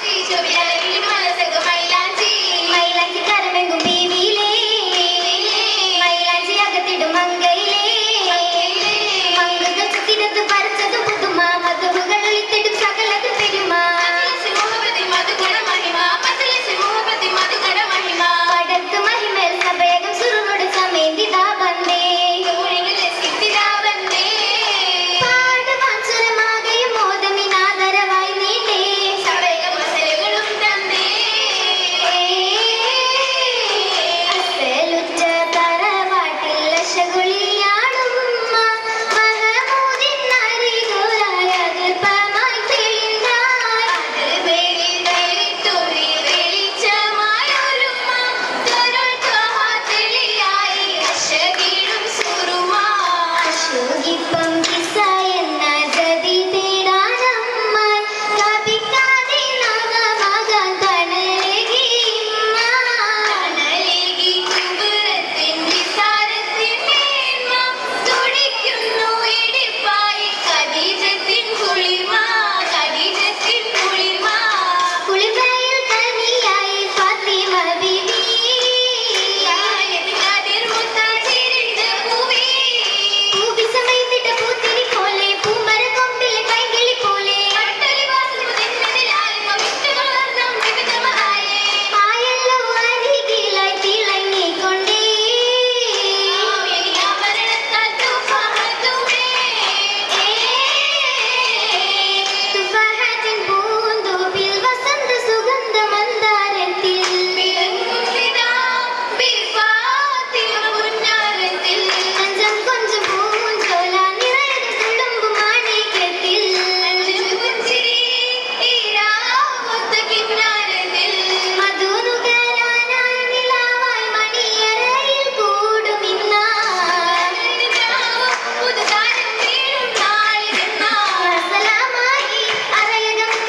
చూపియాల నీళ్ళు మనసకు మైలాంచి మైలాంచి కరమెంగు